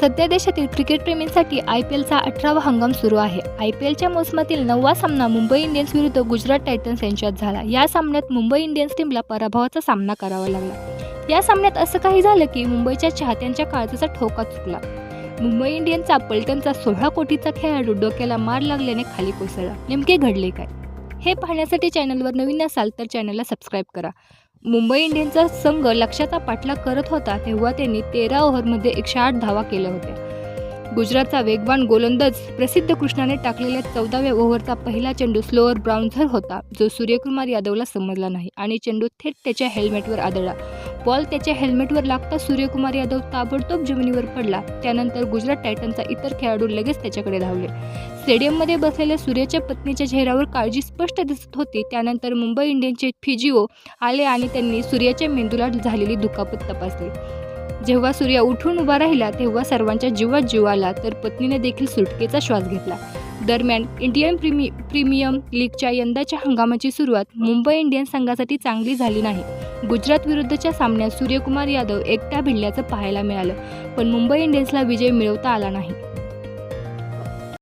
सध्या देशातील क्रिकेटप्रेमींसाठी I P एलचा अठरावा हंगाम सुरू आहे. आय पी एलच्या मोसमातील नववा सामना मुंबई इंडियन्स विरुद्ध गुजरात टायटन्स यांच्यात झाला. या सामन्यात मुंबई इंडियन्स टीमला पराभवाचा सामना करावा लागला. या सामन्यात असं काही झालं की मुंबईच्या चाहत्यांच्या काळजाचा ठोका चुकला. मुंबई इंडियन्सचा पलटनचा सोळा कोटीचा खेळाडू डोक्याला मार लागल्याने खाली कोसळला. नेमके घडले काय? हे पाहण्यासाठी चॅनलवर नवीन असाल तर चॅनलला सबस्क्राईब करा. मुंबई इंडियन्सचा संघ लक्षाचा पाठलाग करत होता तेव्हा त्यांनी तेरा ओव्हरमध्ये एकशे आठ धावा केल्या होत्या. गुजरातचा वेगवान गोलंदाज प्रसिद्ध कृष्णाने टाकलेल्या चौदाव्या ओव्हरचा पहिला चेंडू स्लोअर ब्राउन्झर होता जो सूर्यकुमार यादवला समजला नाही आणि चेंडू थेट त्याच्या हेल्मेटवर आदळला. बॉल त्याच्या हेल्मेटवर लागता सूर्यकुमार यादव ताबडतोब जमिनीवर पडला. त्यानंतर गुजरात टायटनचा इतर खेळाडू लगेच त्याच्याकडे धावले. स्टेडियममध्ये बसलेल्या सूर्याच्या पत्नीच्या चेहऱ्यावर काळजी स्पष्ट दिसत होती. त्यानंतर मुंबई इंडियन्सचे फिजिओ आले आणि त्यांनी सूर्याच्या मेंदूला झालेली दुखापत तपासली. जेव्हा सूर्य उठून उभा राहिला तेव्हा सर्वांच्या जीवात जीव आला तर पत्नीने देखील सुटकेचा श्वास घेतला. दरम्यान इंडियन प्रीमि प्रीमियम लीगच्या यंदाच्या हंगामाची सुरुवात मुंबई इंडियन्स संघासाठी चांगली झाली नाही. गुजरात विरुद्धच्या सामन्यात सूर्यकुमार यादव एकटा भिडल्याचं पाहायला मिळालं पण मुंबई इंडियन्सला विजय मिळवता आला नाही.